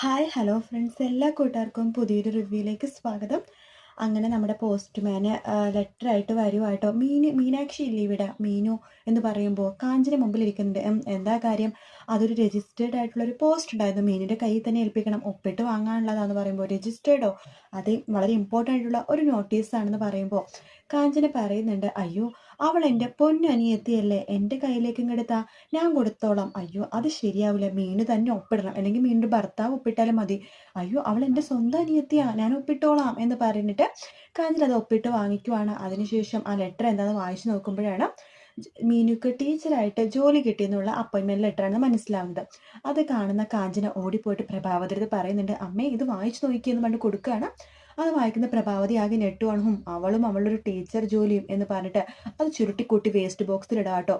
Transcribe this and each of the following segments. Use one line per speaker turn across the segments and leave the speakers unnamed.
Hi hello friends എല്ലാ കൂട്ടുകാർക്കും പുതിയൊരു റിവ്യൂയിലേക്ക് സ്വാഗതം. അങ്ങനെ നമ്മുടെ പോസ്റ്റ്മാന് ലെറ്റർ ആയിട്ട് വരുവായിട്ടോ. മീന് മീനാക്ഷി ഇല്ലേ ഇവിടെ? മീനു എന്ന് പറയുമ്പോൾ കാഞ്ചിന് മുമ്പിൽ ഇരിക്കുന്നുണ്ട് എന്താ കാര്യം? അതൊരു രജിസ്റ്റേർഡ് ആയിട്ടുള്ള ഒരു പോസ്റ്റ് ഉണ്ടായിരുന്നു. മീനിന്റെ കയ്യിൽ തന്നെ ഏൽപ്പിക്കണം. ഒപ്പിട്ട് വാങ്ങാനുള്ളതാണെന്ന് പറയുമ്പോൾ രജിസ്റ്റേർഡോ അത് വളരെ ഇമ്പോർട്ടന്റ് ആയിട്ടുള്ള ഒരു നോട്ടീസ് ആണെന്ന് പറയുമ്പോൾ കാഞ്ചന പറയുന്നുണ്ട് അയ്യോ അവൾ എന്റെ പൊന്നനിയെത്തിയല്ലേ എന്റെ കയ്യിലേക്ക് ഇങ്ങെടുത്താ ഞാൻ കൊടുത്തോളാം അയ്യോ അത് ശരിയാവില്ല മീന് തന്നെ ഒപ്പിടണം അല്ലെങ്കിൽ മീനിന്റെ ഭർത്താവ് ഒപ്പിട്ടാലും മതി അയ്യോ അവൾ എന്റെ സ്വന്തം അനിയത്തിയാ ഞാൻ ഒപ്പിട്ടോളാം എന്ന് പറഞ്ഞിട്ട് കാഞ്ചന അത് ഒപ്പിട്ട് വാങ്ങിക്കുവാണ്. അതിനുശേഷം ആ ലെറ്റർ എന്താണെന്ന് വായിച്ചു നോക്കുമ്പോഴാണ് മീനുക്ക് ടീച്ചറായിട്ട് ജോലി കിട്ടിയെന്നുള്ള അപ്പോയിൻമെന്റ് ലെറ്ററാണ് മനസ്സിലാവുന്നത്. അത് കാണുന്ന കാഞ്ചന ഓടിപ്പോയിട്ട് പ്രഭാവതിരത് പറയുന്നുണ്ട് അമ്മേ ഇത് വായിച്ചു നോക്കിയെന്ന് പറഞ്ഞ് കൊടുക്കുകയാണ്. അത് വായിക്കുന്ന പ്രഭാവതി ആകെ നെട്ടുവാണും അവളും അവളൊരു ടീച്ചർ ജോലിയും എന്ന് പറഞ്ഞിട്ട് അത് ചുരുട്ടിക്കൂട്ടി വേസ്റ്റ് ബോക്സിൽ ഇടാട്ടോ.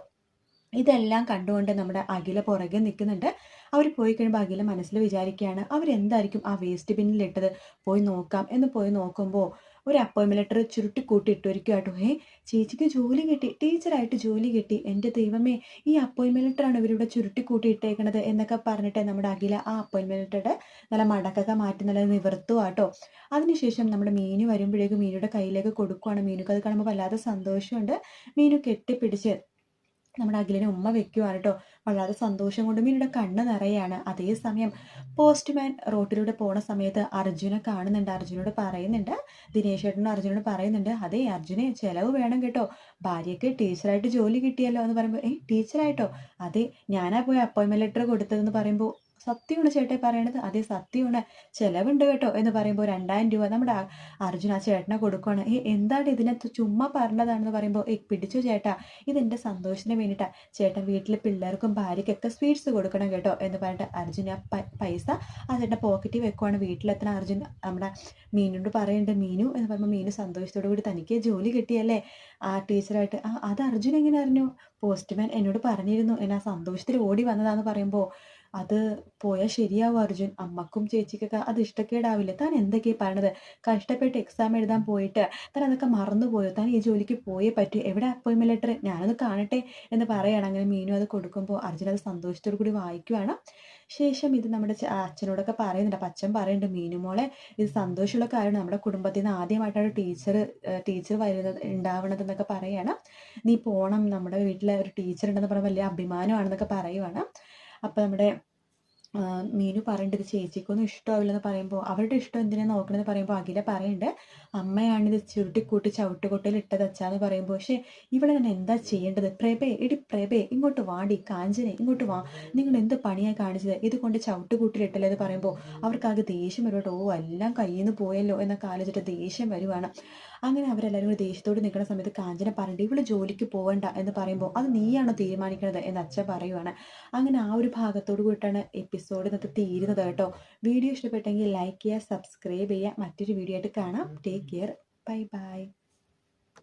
ഇതെല്ലാം കണ്ടുകൊണ്ട് നമ്മുടെ അഖില പുറകെ നിൽക്കുന്നുണ്ട്. അവർ പോയി കഴിയുമ്പോൾ അഖില മനസ്സിൽ വിചാരിക്കുകയാണ് അവരെന്തായിരിക്കും ആ വേസ്റ്റ് ബിന്നിൽ ഇട്ടത്? പോയി നോക്കാം. എന്ന് പോയി നോക്കുമ്പോൾ ഒരു അപ്പോയിൻമെന്റ് ലെറ്റർ ചുരുട്ടിക്കൂട്ടി ഇട്ടിരിക്കുവാട്ടോ ഏ ചേച്ചിക്ക് ജോലി കിട്ടി ടീച്ചറായിട്ട് ജോലി കിട്ടി. എന്റെ ദൈവമേ ഈ അപ്പോയിൻമെന്റ് ലെറ്ററാണ് ഇവരിവിടെ ചുരുട്ടി ഇട്ടേക്കണത് എന്നൊക്കെ പറഞ്ഞിട്ട് നമ്മുടെ അഖില ആ അപ്പോയിൻമെന്റ് ലെറ്ററുടെ നല്ല മടക്കൊക്കെ മാറ്റി നല്ല നിവർത്തുവാട്ടോ. അതിനുശേഷം നമ്മുടെ മീനു വരുമ്പോഴേക്കും മീനുടെ കയ്യിലേക്ക് കൊടുക്കുവാണ്. മീനുക്ക് അത് കാണുമ്പോൾ വല്ലാതെ സന്തോഷമുണ്ട്. മീനു കെട്ടിപ്പിടിച്ച് നമ്മുടെ അഖിലിനെ ഉമ്മ വെക്കുവാണ് കേട്ടോ വളരെ സന്തോഷം കൊണ്ട് മീനുടെ കണ്ണ് നിറയാണ്. അതേസമയം പോസ്റ്റ്മാൻ റോട്ടിലൂടെ പോണ സമയത്ത് അർജുനെ കാണുന്നുണ്ട്. അർജുനോട് പറയുന്നുണ്ട്. ദിനേശ് ചേട്ടനോട് അർജുനോട് പറയുന്നുണ്ട്. അതേ അർജുനെ ചിലവ് വേണം കേട്ടോ. ഭാര്യയ്ക്ക് ടീച്ചറായിട്ട് ജോലി കിട്ടിയല്ലോ എന്ന് പറയുമ്പോൾ ഏയ് ടീച്ചറായിട്ടോ? അതെ ഞാനാ പോയി അപ്പോയിൻമെന്റ് ലെറ്റർ കൊടുത്തതെന്ന് പറയുമ്പോൾ സത്യമാണ് ചേട്ടൻ പറയണത്. അതേ സത്യമാണ്. ചിലവുണ്ട് കേട്ടോ എന്ന് പറയുമ്പോൾ രണ്ടായിരം രൂപ നമ്മുടെ അർജുന ആ ചേട്ടനെ കൊടുക്കുകയാണ് ഏ എന്താണ് ഇതിനകത്ത് ചുമ്മാ പറഞ്ഞതാണെന്ന് പറയുമ്പോൾ ഏ പിടിച്ചു ചേട്ടാ. ഇതെന്റെ സന്തോഷത്തിന് വേണ്ടിയിട്ടാണ് ചേട്ടൻ വീട്ടിൽ പിള്ളേർക്കും ഭാര്യയ്ക്കൊക്കെ സ്വീറ്റ്സ് കൊടുക്കണം കേട്ടോ എന്ന് പറഞ്ഞിട്ട് അർജുന പൈസ ആ ചേട്ടന്റെ പോക്കറ്റിൽ വെക്കുവാണ്. വീട്ടിലെത്തണ അർജുൻ നമ്മുടെ മീനോട് പറയേണ്ട മീനു എന്ന് പറയുമ്പോൾ മീനു സന്തോഷത്തോടു കൂടി തനിക്ക് ജോലി കിട്ടിയല്ലേ? ആ ടീച്ചറായിട്ട് ആ അത് അർജുൻ എങ്ങനെ അറിഞ്ഞു? പോസ്റ്റ്മാൻ എന്നോട് പറഞ്ഞിരുന്നു. എന്നെ സന്തോഷത്തിൽ ഓടി വന്നതാന്ന് പറയുമ്പോൾ അത് പോയാൽ ശരിയാവും അർജുൻ. അമ്മക്കും ചേച്ചിക്കൊക്കെ അത് ഇഷ്ടക്കേടാവില്ല. താൻ എന്തൊക്കെയാണ് പറയണത്? കഷ്ടപ്പെട്ട് എക്സാം എഴുതാൻ പോയിട്ട് താൻ അതൊക്കെ മറന്നുപോയോ? താൻ ഈ ജോലിക്ക് പോയേ പറ്റൂ. എവിടെ അപ്പോയിൻമെന്റ് ലെറ്റർ ഞാനത് കാണട്ടെ എന്ന് പറയുകയാണ് അങ്ങനെ മീനു അത് കൊടുക്കുമ്പോൾ അർജുൻ അത് സന്തോഷത്തോടു കൂടി വായിക്കുവാണ്. ശേഷം ഇത് നമ്മുടെ അച്ഛനോടൊക്കെ പറയുന്നുണ്ട്. അപ്പം അച്ഛൻ പറയുന്നുണ്ട് മീനു മോളെ ഇത് സന്തോഷമുള്ള കാര്യമാണ്. നമ്മുടെ കുടുംബത്തിൽ നിന്ന് ആദ്യമായിട്ടാണ് ടീച്ചർ ടീച്ചർ വരുന്നത് ഉണ്ടാവണത് എന്നൊക്കെ പറയുകയാണ് നീ പോണം. നമ്മുടെ വീട്ടിലെ ഒരു ടീച്ചർ ഉണ്ടെന്ന് പറയുമ്പോൾ വലിയ അഭിമാനമാണെന്നൊക്കെ പറയുവാണ്. അപ്പോൾ നമ്മുടെ മീനു പറയുന്നുണ്ട് ഇത് ചേച്ചിക്കൊന്നും ഇഷ്ടമാവില്ലെന്ന് പറയുമ്പോൾ അവരുടെ ഇഷ്ടം എന്തിനാണ് നോക്കണമെന്ന് പറയുമ്പോൾ അഖില പറയുന്നുണ്ട് അമ്മയാണിത് ചുരുട്ടിക്കൂട്ടി ചവിട്ടുകൊട്ടയിൽ ഇട്ടത് അച്ഛാന്ന് പറയുമ്പോൾ പക്ഷേ ഇവിടെ ഞാൻ എന്താ ചെയ്യേണ്ടത്? പ്രഭേ ഇടി പ്രഭേ ഇങ്ങോട്ട് വാടി കാഞ്ചനെ ഇങ്ങോട്ട് വാ. നിങ്ങൾ എന്ത് പണിയായി കാണിച്ചത്? ഇത് കൊണ്ട് ചവിട്ടുകൂട്ടിലിട്ടല്ലേ എന്ന് പറയുമ്പോൾ അവർക്കാകെ ദേഷ്യം വരുമോ ഓ എല്ലാം കയ്യിൽ നിന്ന് പോയല്ലോ എന്നൊക്കെ ആലോചിച്ചിട്ട് ദേഷ്യം വരുവാണ്. അങ്ങനെ അവരെല്ലാവരും കൂടി ദേഷ്യത്തോട് നിൽക്കുന്ന സമയത്ത് കാഞ്ചന പറഞ്ഞിട്ട് ഇവൾ ജോലിക്ക് പോകണ്ട എന്ന് പറയുമ്പോൾ അത് നീയാണോ തീരുമാനിക്കുന്നത് എന്ന് അച്ഛൻ പറയുവാണ്. അങ്ങനെ ആ ഒരു ഭാഗത്തോട് കൂടിയിട്ടാണ് എപ്പിസോഡ് ഇന്നത്തെ തീരുന്നത് കേട്ടോ. വീഡിയോ ഇഷ്ടപ്പെട്ടെങ്കിൽ ലൈക്ക് ചെയ്യുക സബ്സ്ക്രൈബ് ചെയ്യുക. മറ്റൊരു വീഡിയോ ആയിട്ട് കാണാം. Take care bye bye